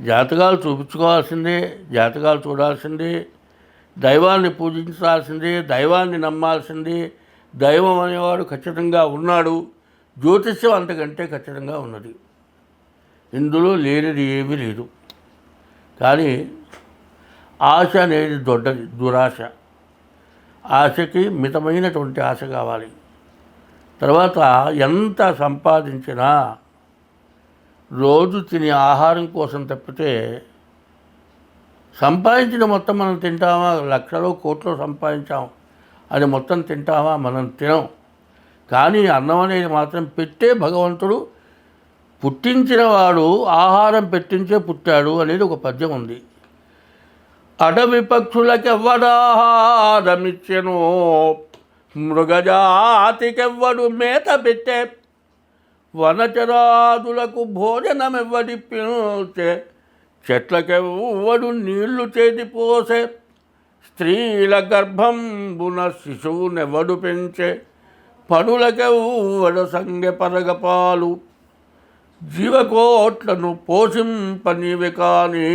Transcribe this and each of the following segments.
జాతకాలు చూపించుకోవాల్సిందే జాతకాలు చూడాల్సిందే దైవాన్ని పూజించాల్సిందే దైవాన్ని నమ్మాల్సిందే దైవం అనేవాడు ఖచ్చితంగా ఉన్నాడు జ్యోతిష్యం అంతకంటే ఖచ్చితంగా ఉన్నది. ఇందులో లేనిది ఏమీ లేదు. కానీ ఆశ అనేది దొడ్డది దురాశ. ఆశకి మితమైనటువంటి ఆశ కావాలి. తర్వాత ఎంత సంపాదించినా రోజు తినే ఆహారం కోసం తప్పితే సంపాదించిన మొత్తం మనం తింటామా? లక్షలో కోట్లో సంపాదించాం. అది మొత్తం తింటామా? మనం తినం. కానీ అన్నం అనేది మాత్రం పెట్టే భగవంతుడు పుట్టించిన వాడు ఆహారం పెట్టించే పుట్టాడు అనేది ఒక పద్యం ఉంది. అడవి పక్షులకెవ్వడాహారమిచ్చెను మృగజాతికెవ్వడు మేత పెట్టే వనచరాదులకు భోజనమెవ్వడి పిలిచే చెట్లకెవ్వడు నీళ్ళు చేతి పోసే. స్త్రీల గర్భంబున శిశువునెవడు పెంచే. పనులకెవ్వడు సంగె పరగపాలు జీవకోట్లను పోషింపనివి కానీ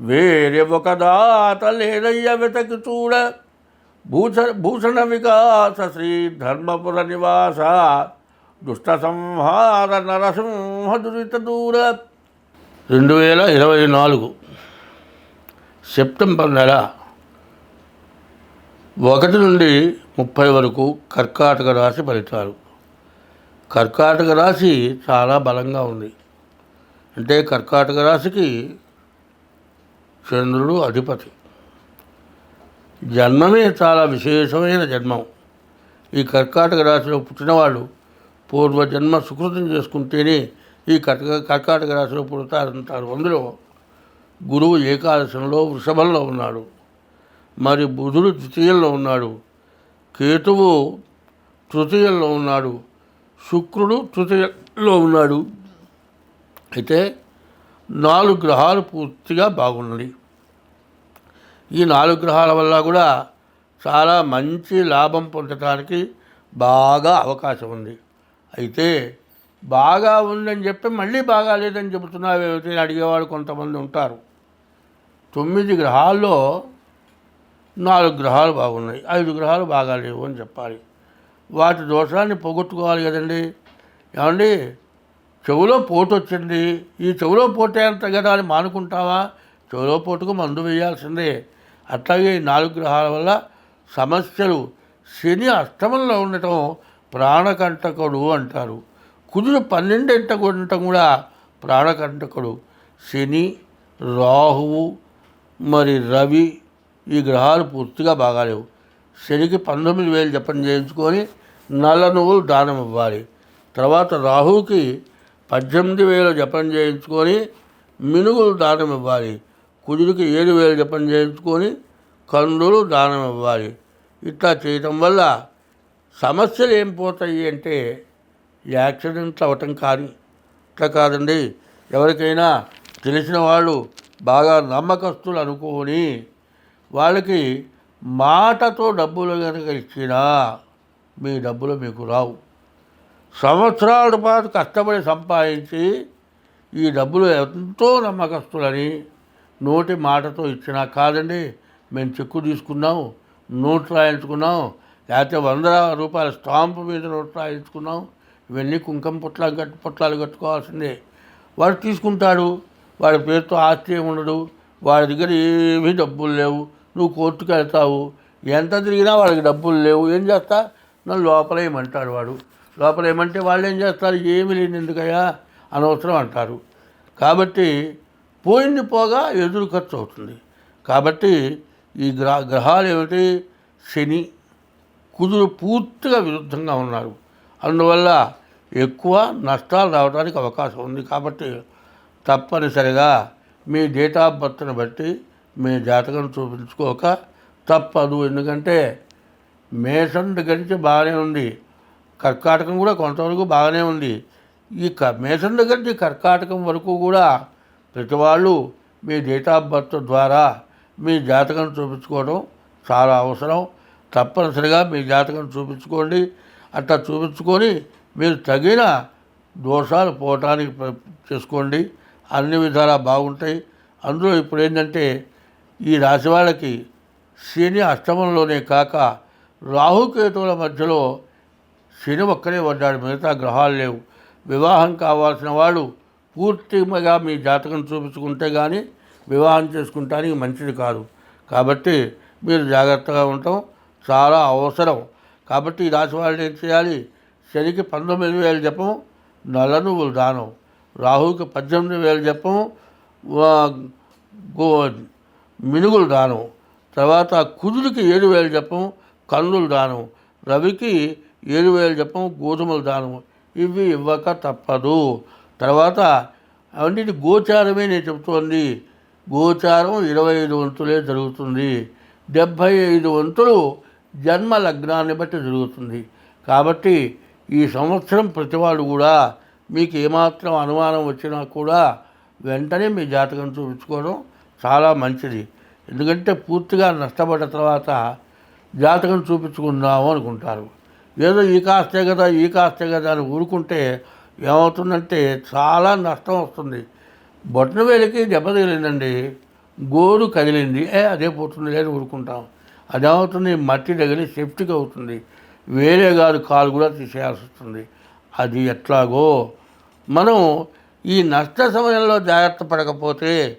వేరే ఒక దాత లేదయ్య వెతకి చూడ. భూష భూషణ వికాస శ్రీ ధర్మపుర నివాస దుష్టసంహార నరసింహ దురిత దూర రెండు వేల ఇరవై నాలుగు సెప్టెంబర్ నెల ఒకటి నుండి ముప్పై వరకు కర్కాటక రాశి ఫలితాలు. కర్కాటక రాశి చాలా బలంగా ఉంది. అంటే కర్కాటక రాశికి చంద్రుడు అధిపతి. జన్మమే చాలా విశేషమైన జన్మం. ఈ కర్కాటక రాశిలో పుట్టినవాళ్ళు పూర్వజన్మ సుకృతం చేసుకుంటేనే ఈ కర్క కర్కాటక రాశిలో పుడతారంటారు. అందులో గురువు ఏకాదశంలో వృషభంలో ఉన్నాడు. మరి బుధుడు ద్వితీయంలో ఉన్నాడు. కేతువు తృతీయంలో ఉన్నాడు. శుక్రుడు తృతీయంలో ఉన్నాడు. అయితే నాలుగు గ్రహాలు పూర్తిగా బాగున్నాయి. ఈ నాలుగు గ్రహాల వల్ల కూడా చాలా మంచి లాభం పొందటానికి బాగా అవకాశం ఉంది. అయితే బాగా ఉందని చెప్పి మళ్ళీ బాగా లేదని చెబుతున్నావు ఏమిటి అడిగేవాడు కొంతమంది ఉంటారు. తొమ్మిది గ్రహాల్లో నాలుగు గ్రహాలు బాగున్నాయి ఐదు గ్రహాలు బాగాలేవు అని చెప్పాలి. వాటి దోషాన్ని పోగొట్టుకోవాలి కదండి. ఏమండి? చెవులో పోటు వచ్చింది. ఈ చెవులో పోటే అంత కదా అని మానుకుంటావా? చెవులో పోటుకు మందు వేయాల్సిందే. అట్లాగే ఈ నాలుగు గ్రహాల వల్ల సమస్యలు శని అష్టమంలో ఉండటం ప్రాణకంటకుడు అంటారు. కుజుడు పన్నెండింట ఉండటం కూడా ప్రాణకంటకుడు. శని రాహువు మరి రవి ఈ గ్రహాలు పూర్తిగా బాగాలేవు. శనికి పంతొమ్మిది వేలు జపం చేయించుకొని నల్ల నువ్వులు దానం ఇవ్వాలి. తర్వాత రాహుకి పద్దెనిమిది వేలు జపం చేయించుకొని మినుగులు దానం ఇవ్వాలి. కుజుడికి ఏడు వేలు జపం చేయించుకొని కందులు దానం ఇవ్వాలి. ఇట్లా చేయటం వల్ల సమస్యలు ఏం పోతాయి అంటే యాక్సిడెంట్లు అవ్వటం కానీ ఇట్లా కాదండి. ఎవరికైనా తెలిసిన వాళ్ళు బాగా నమ్మకస్తులు అనుకొని వాళ్ళకి మాటతో డబ్బులు కనుక ఇచ్చినా మీ డబ్బులు మీకు రావు. సంవత్సరాల పాటు కష్టపడి సంపాదించి ఈ డబ్బులు ఎంతో నమ్మకస్తులని నోటి మాటతో ఇచ్చినా కాదండి. మేము చెక్కు తీసుకున్నాం నోట్ రాయించుకున్నాం లేకపోతే వంద రూపాయల స్టాంపు మీద నోట్ రాయించుకున్నాం ఇవన్నీ కుంకుమ పుట్లాలు కట్టు పుట్లాలు కట్టుకోవాల్సిందే. వాడు తీసుకుంటాడు. వాడి పేరుతో ఆస్తి ఉండడు ఉండదు. వాడి దగ్గర ఏమీ డబ్బులు లేవు. నువ్వు కోర్టుకు వెళ్తావు. ఎంత తిరిగినా వాడికి డబ్బులు లేవు. ఏం చేస్తా? నన్ను లోపలేయమంటాడు వాడు. లోపలేయమంటే వాళ్ళు ఏం చేస్తారు? ఏమీ లేని ఎందుకయ్యా? అనవసరం అంటారు. కాబట్టి పోయింది పోగా ఎదురు ఖర్చు అవుతుంది. కాబట్టి ఈ గ్రహ గ్రహాలు ఏమిటి? శని కుదురు పూర్తిగా విరుద్ధంగా ఉన్నారు. అందువల్ల ఎక్కువ నష్టాలు రావడానికి అవకాశం ఉంది. కాబట్టి తప్పనిసరిగా మీ డేట్ ఆఫ్ బర్త్ని బట్టి మీ జాతకం చూపించుకోక తప్పదు. ఎందుకంటే మేషం దగ్గర నుంచి బాగానే ఉంది. కర్కాటకం కూడా కొంతవరకు బాగానే ఉంది. ఈ క మేషం దగ్గర నుంచి కర్కాటకం వరకు కూడా ప్రతి వాళ్ళు మీ డేట్ ఆఫ్ బర్త్ ద్వారా మీ జాతకం చూపించుకోవడం చాలా అవసరం. తప్పనిసరిగా మీ జాతకం చూపించుకోండి. అట్లా చూపించుకొని మీరు తగిన దోషాలు పోవటానికి చేసుకోండి. అన్ని విధాలా బాగుంటాయి. అందులో ఇప్పుడు ఏంటంటే ఈ రాశి వాళ్ళకి శని అష్టమంలోనే కాక రాహుకేతువుల మధ్యలో శని ఒక్కనే పడ్డాడు మిగతా గ్రహాలు లేవు. వివాహం కావాల్సిన వాళ్ళు పూర్తిగా మీ జాతకం చూపించుకుంటే కానీ వివాహం చేసుకుంటానికి మంచిది కాదు. కాబట్టి మీరు జాగ్రత్తగా ఉండటం చాలా అవసరం. కాబట్టి ఈ రాశి వాళ్ళు ఏం చేయాలి? శనికి పంతొమ్మిది వేలు జపం నల్ల నువ్వులు దానం. రాహుకి పద్దెనిమిది వేలు జపం గో మినుగులు దానం. తర్వాత కుదురుకి ఏడు వేలు జపం కందులు దానం. రవికి ఏడు వేలు జపం గోధుమలు దానం. ఇవి ఇవ్వక తప్పదు. తర్వాత అవన్నీ గోచారమే నేను చెబుతోంది గోచారం ఇరవై ఐదు వంతులే జరుగుతుంది. డెబ్భై ఐదు వంతులు జన్మ లగ్నాన్ని బట్టి జరుగుతుంది. కాబట్టి ఈ సంవత్సరం ప్రతివాడు కూడా మీకు ఏమాత్రం అనుమానం వచ్చినా కూడా వెంటనే మీ జాతకం చూపించుకోవడం చాలా మంచిది. ఎందుకంటే పూర్తిగా నష్టపడ్డ తర్వాత జాతకం చూపించుకుందాము అనుకుంటారు. ఏదో ఈ కాస్తే కదా ఈ కాస్తే కదా అని ఊరుకుంటే ఏమవుతుందంటే చాలా నష్టం వస్తుంది. బొట్టన వేలికి దెబ్బ తగిలిందండి. గోరు కదిలింది. ఏ అదే పోతుంది లేదు ఊరుకుంటాం. అదేమవుతుంది మట్టి తగిలి సెప్టిక్ అవుతుంది. వేరే కాదు కాలు కూడా తీసేయాల్సి వస్తుంది. అది ఎట్లాగో? మనం ఈ నష్ట సమయంలో జాగ్రత్త పడకపోతే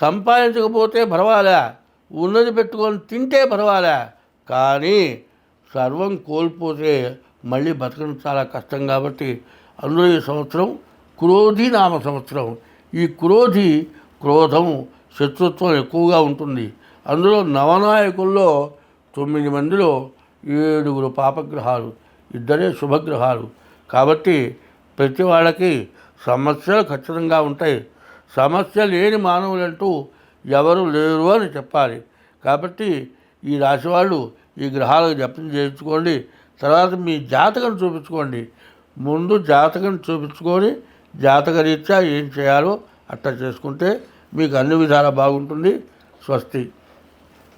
సంపాదించకపోతే పర్వాలే. ఉన్నది పెట్టుకొని తింటే పర్వాలే. కానీ సర్వం కోల్పోతే మళ్ళీ బతకడం చాలా కష్టం కాబట్టి అందులో ఈ సంవత్సరం క్రోధి నామ సంవత్సరం. ఈ క్రోధి క్రోధం శత్రుత్వం ఎక్కువగా ఉంటుంది. అందులో నవనాయకుల్లో తొమ్మిది మందిలో ఏడుగురు పాపగ్రహాలు ఇద్దరే శుభగ్రహాలు. కాబట్టి ప్రతి వాళ్ళకి సమస్యలు ఖచ్చితంగా ఉంటాయి. సమస్య లేని మానవులంటూ ఎవరు లేరు అని చెప్పాలి. కాబట్టి ఈ రాశి వాళ్ళు ఈ గ్రహాలకు జపం చేయించుకోండి. తర్వాత మీ జాతకం చూపించుకోండి. ముందు జాతకం చూపించుకొని జాతక రీత్యా ఏం చేయాలో అట్లా చేసుకుంటే మీకు అన్ని విధాలా బాగుంటుంది. స్వస్తి.